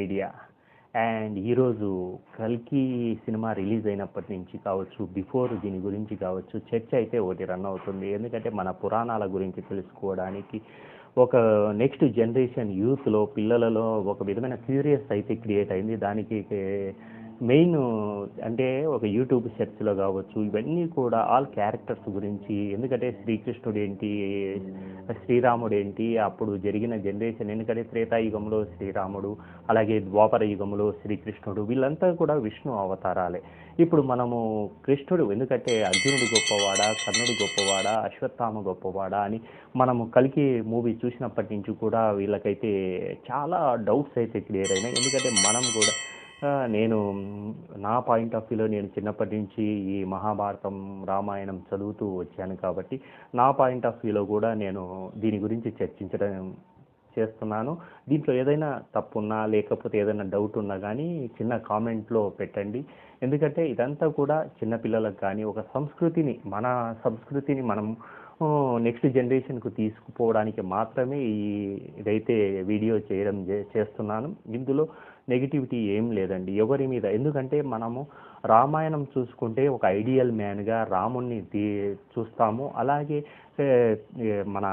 Media and ఈరోజు కల్కి cinema release అయినప్పటి నుంచి కావచ్చు బిఫోర్ దీని గురించి కావచ్చు చర్చ అయితే ఒకటి రన్ అవుతుంది. ఎందుకంటే మన పురాణాల గురించి తెలుసుకోవడానికి ఒక నెక్స్ట్ జనరేషన్ యూత్లో పిల్లలలో ఒక విధమైన క్యూరియస్ అయితే క్రియేట్ అయింది. దానికి మెయిన్ అంటే ఒక యూట్యూబ్ సెర్చ్లో కావచ్చు ఇవన్నీ కూడా ఆల్ క్యారెక్టర్స్ గురించి ఎందుకంటే శ్రీకృష్ణుడు ఏంటి శ్రీరాముడు ఏంటి అప్పుడు జరిగిన జనరేషన్ ఎందుకంటే త్రేతాయుగంలో శ్రీరాముడు అలాగే ద్వాపర యుగంలో శ్రీకృష్ణుడు వీళ్ళంతా కూడా విష్ణు అవతారాలే. ఇప్పుడు మనము కృష్ణుడు ఎందుకంటే అర్జునుడు గొప్పవాడా కర్ణుడు గొప్పవాడా అశ్వత్థామ గొప్పవాడా అని మనము కలికి మూవీ చూసినప్పటి నుంచి కూడా వీళ్ళకైతే చాలా డౌట్స్ అయితే క్లియర్ అయినాయి. ఎందుకంటే మనం కూడా నేను నా పాయింట్ ఆఫ్ వ్యూలో నేను చిన్నప్పటి నుంచి ఈ మహాభారతం రామాయణం చదువుతూ వచ్చాను కాబట్టి నా పాయింట్ ఆఫ్ వ్యూలో కూడా నేను దీని గురించి చర్చించడం చేస్తున్నాను. దీంట్లో ఏదైనా తప్పు ఉన్నా లేకపోతే ఏదైనా డౌట్ ఉన్నా కానీ చిన్న కామెంట్లో పెట్టండి. ఎందుకంటే ఇదంతా కూడా చిన్నపిల్లలకు కానీ ఒక సంస్కృతిని మన సంస్కృతిని మనం నెక్స్ట్ జనరేషన్కు తీసుకుపోవడానికి మాత్రమే ఈ ఇదైతే వీడియో చేయడం చే- చేస్తున్నాను. ఇందులో నెగిటివిటీ ఏం లేదండి. ఎవరి మీద? ఎందుకంటే మనము రామాయణం చూసుకుంటే ఒక ఐడియల్ మ్యాన్గా రాముణ్ణి తీ- చూస్తాము. అలాగే మన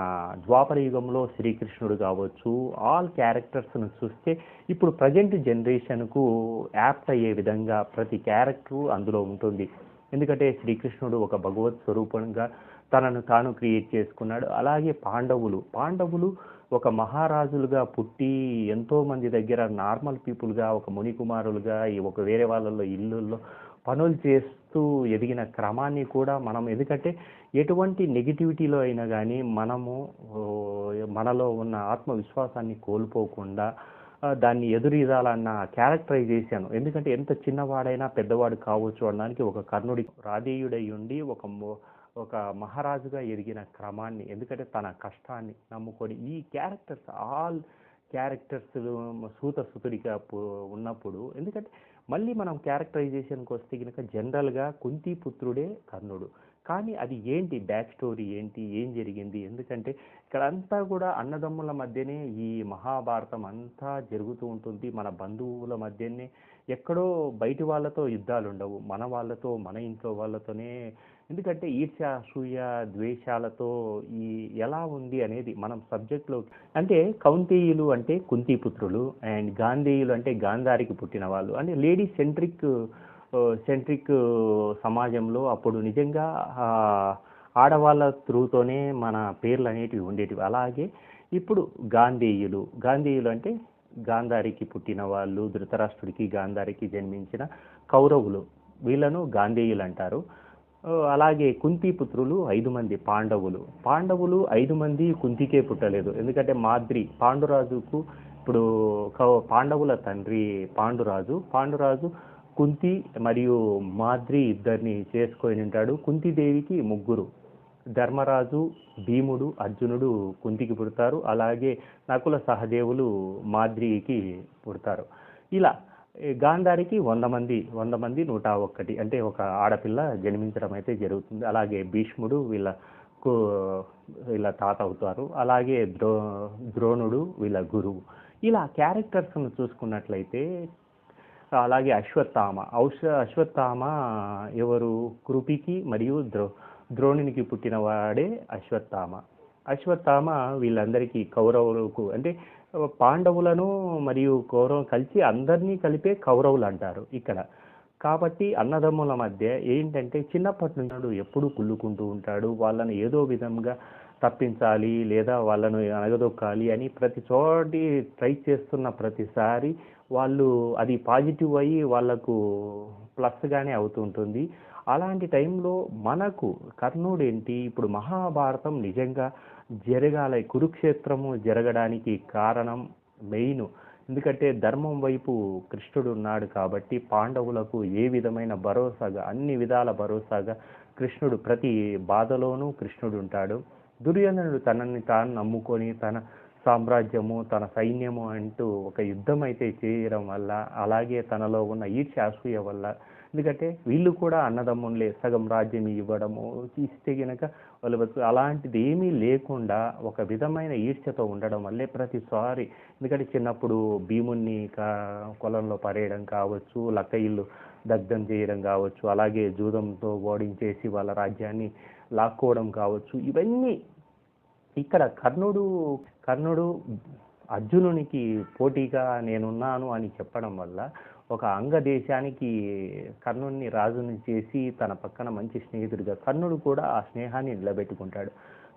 ద్వాపర యుగంలో శ్రీకృష్ణుడు కావచ్చు ఆల్ క్యారెక్టర్స్ను చూస్తే ఇప్పుడు ప్రజెంట్ జనరేషన్కు యాప్ట్ అయ్యే విధంగా ప్రతి క్యారెక్టరు అందులో ఉంటుంది. ఎందుకంటే శ్రీకృష్ణుడు ఒక భగవత్ స్వరూపంగా తనను తాను క్రియేట్ చేసుకున్నాడు. అలాగే పాండవులు పాండవులు ఒక మహారాజులుగా పుట్టి ఎంతోమంది దగ్గర నార్మల్ పీపుల్గా ఒక మునికుమారులుగా ఈ ఒక వేరే వాళ్ళల్లో ఇల్లుల్లో పనులు చేస్తూ ఎదిగిన క్రమాన్ని కూడా మనం ఎందుకంటే ఎటువంటి నెగిటివిటీలో అయినా కానీ మనము మనలో ఉన్న ఆత్మవిశ్వాసాన్ని కోల్పోకుండా దాన్ని ఎదురీదాలన్న క్యారెక్టరైజేషన్. ఎందుకంటే ఎంత చిన్నవాడైనా పెద్దవాడు కావచ్చు అనడానికి ఒక కర్ణుడి రాధేయుడై ఉండి ఒక ఒక మహారాజుగా ఎదిగిన క్రమాన్ని ఎందుకంటే తన కష్టాన్ని నమ్ముకొని ఈ క్యారెక్టర్స్ ఆల్ క్యారెక్టర్స్ సూత సుతుడిగా ఉన్నప్పుడు ఎందుకంటే మళ్ళీ మనం క్యారెక్టరైజేషన్కి వస్తే కనుక జనరల్గా కుంతిపుత్రుడే కర్ణుడు. కానీ అది ఏంటి బ్యాక్ స్టోరీ ఏంటి ఏం జరిగింది? ఎందుకంటే ఇక్కడ అంతా కూడా అన్నదమ్ముల మధ్యనే ఈ మహాభారతం అంతా జరుగుతూ ఉంటుంది. మన బంధువుల మధ్యనే ఎక్కడో బయటి వాళ్ళతో యుద్ధాలు ఉండవు. మన వాళ్ళతో మన ఇంట్లో వాళ్ళతోనే. ఎందుకంటే ఈర్ష్య అసూయ ద్వేషాలతో ఈ ఎలా ఉంది అనేది మనం సబ్జెక్ట్లో అంటే కౌంతేయులు అంటే కుంతిపుత్రులు అండ్ గాంధేయులు అంటే గాంధారికి పుట్టిన వాళ్ళు అంటే లేడీ సెంట్రిక్ సెంట్రిక్ సమాజంలో అప్పుడు నిజంగా ఆడవాళ్ళ త్రూతోనే మన పేర్లు అనేటివి ఉండేటివి. అలాగే ఇప్పుడు గాంధేయులు గాంధేయులు అంటే గాంధారికి పుట్టిన వాళ్ళు ధృతరాష్ట్రుడికి గాంధారికి జన్మించిన కౌరవులు వీళ్ళను గాంధేయులు అంటారు. అలాగే కుంతి పుత్రులు ఐదు మంది పాండవులు. పాండవులు ఐదు మంది కుంతికే పుట్టలేదు. ఎందుకంటే మాద్రి పాండురాజుకు ఇప్పుడు కౌ- పాండవుల తండ్రి పాండురాజు. పాండురాజు కుంతి మరియు మాద్రి ఇద్దరిని చేసుకొని ఉంటాడు. కుంతిదేవికి ముగ్గురు ధర్మరాజు భీముడు అర్జునుడు కుంతికి పుడతారు. అలాగే నకుల సహదేవులు మాద్రికి పుడతారు. ఇలా గాంధారికి వంద మంది వంద మంది నూట ఒక్కటి అంటే ఒక ఆడపిల్ల జన్మించడం అయితే జరుగుతుంది. అలాగే భీష్ముడు వీళ్ళ వీళ్ళ తాత అవుతారు. అలాగే ద్రో ద్రోణుడు వీళ్ళ గురువు. ఇలా క్యారెక్టర్స్ను చూసుకున్నట్లయితే అలాగే అశ్వత్థామ. ఔష అశ్వత్థామ ఎవరు? కృపికి మరియు ద్రో ద్రోణునికి పుట్టినవాడే అశ్వత్థామ. అశ్వత్థామ వీళ్ళందరికీ కౌరవులకు అంటే పాండవులను మరియు కౌరవం కలిసి అందరినీ కలిపే కౌరవులు అంటారు ఇక్కడ. కాబట్టి అన్నదమ్ముల మధ్య ఏంటంటే చిన్నప్పటి నుండి ఎప్పుడు కుళ్ళుకుంటూ ఉంటాడు. వాళ్ళని ఏదో విధంగా తప్పించాలి లేదా వాళ్ళను అనగదొక్కాలి అని ప్రతి చోటి ట్రై చేస్తున్న ప్రతిసారి వాళ్ళు అది పాజిటివ్ అయ్యి వాళ్ళకు ప్లస్గానే అవుతుంటుంది అలాంటి టైంలో మనకు కర్ణుడు ఏంటి ఇప్పుడు మహాభారతం నిజంగా జరగాలి కురుక్షేత్రము జరగడానికి కారణం మెయిన్. ఎందుకంటే ధర్మం వైపు కృష్ణుడు ఉన్నాడు కాబట్టి పాండవులకు ఏ విధమైన భరోసాగా అన్ని విధాల భరోసాగా కృష్ణుడు ప్రతి బాధలోనూ కృష్ణుడు ఉంటాడు. దుర్యోధనుడు తనని తాను నమ్ముకొని తన సామ్రాజ్యము తన సైన్యము అంటూ ఒక యుద్ధం అయితే చేయడం వల్ల అలాగే తనలో ఉన్న ఈర్ష అసూయ వల్ల. ఎందుకంటే వీళ్ళు కూడా అన్నదమ్ములే సగం రాజ్యం ఇవ్వడము ఇస్తే గనక వాళ్ళు అలాంటిది ఏమీ లేకుండా ఒక విధమైన ఈర్ష్యతో ఉండడం వల్లే ప్రతిసారి. ఎందుకంటే చిన్నప్పుడు భీముణ్ణి కా కొలంలో పడేయడం కావచ్చు లక్క ఇల్లు దగ్ధం చేయడం కావచ్చు అలాగే జూదంతో ఓడించేసి వాళ్ళ రాజ్యాన్ని లాక్కోవడం కావచ్చు ఇవన్నీ ఇక్కడ కర్ణుడు కర్ణుడు అర్జునునికి పోటీగా నేనున్నాను అని చెప్పడం వల్ల ఒక అంగ దేశానికి కర్ణుడిని రాజుని చేసి తన పక్కన మంచి స్నేహితుడిగా కర్ణుడు కూడా ఆ స్నేహాన్ని నిలబెట్టుకుంటాడు.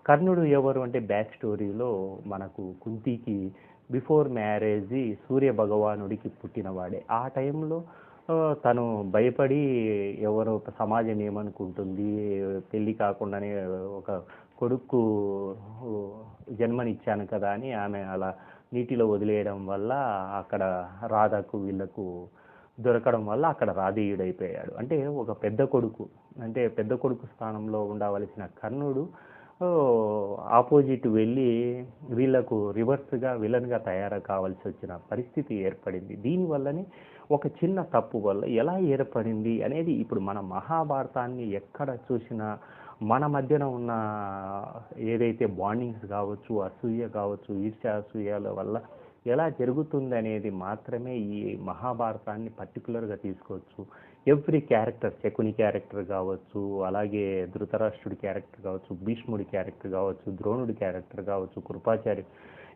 కర్ణుడు ఎవరు అంటే బ్యాక్ స్టోరీలో మనకు కుంతికి బిఫోర్ మ్యారేజ్ సూర్య భగవానుడికి పుట్టినవాడే. ఆ టైంలో తను భయపడి ఎవరో ఒక సమాజం ఏమనుకుంటుంది పెళ్ళి కాకుండానే ఒక కొడుకు జన్మనిచ్చాను కదా అని ఆమె అలా నీటిలో వదిలేయడం వల్ల అక్కడ రాధకు వీళ్ళకు దొరకడం వల్ల అక్కడ రాధేయుడైపోయాడు. అంటే ఒక పెద్ద కొడుకు అంటే పెద్ద కొడుకు స్థానంలో ఉండవలసిన కర్ణుడు ఆపోజిట్ వెళ్ళి వీళ్ళకు రివర్స్గా విలన్గా తయారు కావాల్సి వచ్చిన పరిస్థితి ఏర్పడింది. దీనివల్లనే ఒక చిన్న తప్పు వల్ల ఎలా ఏర్పడింది అనేది ఇప్పుడు మన మహాభారతాన్ని ఎక్కడ చూసినా మన మధ్యన ఉన్న ఏదైతే బాండింగ్స్ కావచ్చు అసూయ కావచ్చు ఈర్ష్య అసూయల వల్ల ఎలా జరుగుతుంది అనేది మాత్రమే ఈ మహాభారతాన్ని పర్టికులర్గా తీసుకోవచ్చు. ఎవ్రీ క్యారెక్టర్ శకుని క్యారెక్టర్ కావచ్చు అలాగే ధృతరాష్ట్రుడి క్యారెక్టర్ కావచ్చు భీష్ముడి క్యారెక్టర్ కావచ్చు ద్రోణుడి క్యారెక్టర్ కావచ్చు కృపాచార్య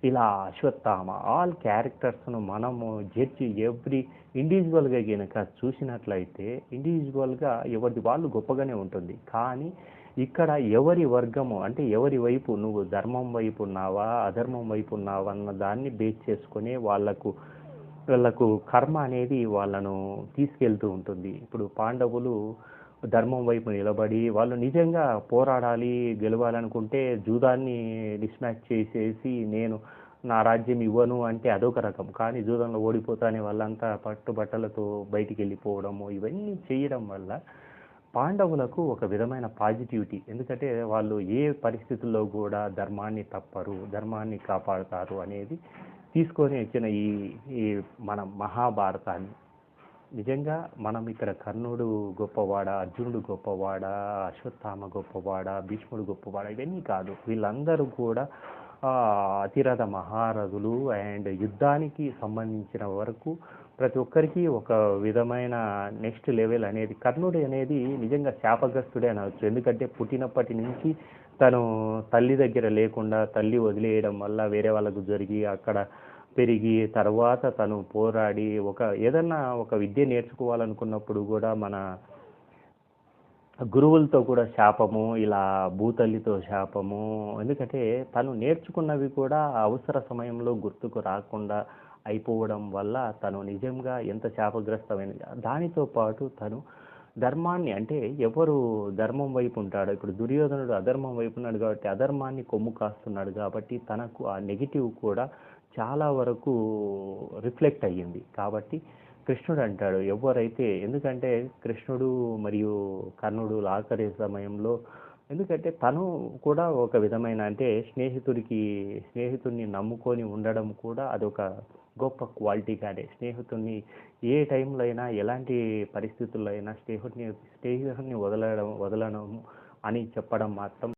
ఇలా అశ్వత్థామ ఆల్ క్యారెక్టర్స్ను మనము జడ్జి ఎవ్రీ ఇండివిజువల్గా కనుక చూసినట్లయితే ఇండివిజువల్గా ఎవరిది వాళ్ళు గొప్పగానే ఉంటుంది. కానీ ఇక్కడ ఎవరి వర్గము అంటే ఎవరి వైపు నువ్వు ధర్మం వైపు ఉన్నావా అధర్మం వైపు ఉన్నావా అన్న దాన్ని బేస్ చేసుకునే వాళ్ళకు వాళ్ళకు కర్మ అనేది వాళ్ళను తీసుకెళ్తూ ఉంటుంది. ఇప్పుడు పాండవులు ధర్మం వైపు నిలబడి వాళ్ళు నిజంగా పోరాడాలి గెలవాలనుకుంటే జూదాన్ని డిస్మాచ్ చేసేసి నేను నా రాజ్యం ఇవ్వను అంటే అదొక రకం. కానీ జూదంలో ఓడిపోతానే వాళ్ళంతా పట్టుబట్టలతో బయటికి వెళ్ళిపోవడము ఇవన్నీ చేయడం వల్ల పాండవులకు ఒక విధమైన పాజిటివిటీ ఎందుకంటే వాళ్ళు ఏ పరిస్థితుల్లో కూడా ధర్మాన్ని తప్పరు ధర్మాన్ని కాపాడుతారు అనేది తీసుకొని వచ్చిన ఈ ఈ మన మహాభారతాన్ని. నిజంగా మనం ఇక్కడ కర్ణుడు గొప్పవాడ అర్జునుడు గొప్పవాడ అశ్వత్థామ గొప్పవాడ భీష్ముడు గొప్పవాడ ఇవన్నీ కాదు. వీళ్ళందరూ కూడా అతిరథ మహారథులు అండ్ యుద్ధానికి సంబంధించిన వరకు ప్రతి ఒక్కరికి ఒక విధమైన నెక్స్ట్ లెవెల్ అనేది కర్ణుడు అనేది నిజంగా శాపగ్రస్తుడే అనవచ్చు ఎందుకంటే పుట్టినప్పటి నుంచి తను తల్లి దగ్గర లేకుండా తల్లి వదిలేయడం వల్ల వేరే వాళ్ళకు జరిగి అక్కడ పెరిగి తర్వాత తను పోరాడి ఒక ఏదన్నా ఒక విద్య నేర్చుకోవాలనుకున్నప్పుడు కూడా మన గురువులతో కూడా శాపము ఇలా భూతల్లితో శాపము ఎందుకంటే తను నేర్చుకున్నవి కూడా అవసర సమయంలో గుర్తుకు రాకుండా అయిపోవడం వల్ల తను నిజంగా ఎంత శాపగ్రస్తమైనది దానితో పాటు తను ధర్మాన్ని అంటే ఎవరు ధర్మం వైపు ఉంటాడో ఇప్పుడు దుర్యోధనుడు అధర్మం వైపు ఉన్నాడు కాబట్టి అధర్మాన్ని కొమ్ము కాస్తున్నాడు కాబట్టి తనకు ఆ నెగిటివ్ కూడా చాలా వరకు రిఫ్లెక్ట్ అయ్యింది. కాబట్టి కృష్ణుడు అంటాడు ఎవరైతే ఎందుకంటే కృష్ణుడు మరియు కర్ణుడు ఆఖరి సమయంలో ఎందుకంటే తను కూడా ఒక విధమైన అంటే స్నేహితుడికి స్నేహితుడిని నమ్ముకొని ఉండడం కూడా అదొక గొప్ప క్వాలిటీ క్వాలిటీగానే స్నేహితుడిని ఏ టైంలో అయినా ఎలాంటి పరిస్థితుల్లో అయినా స్నేహితుడిని స్నేహితుడిని వదలడం వదలడం అని చెప్పడం మాత్రం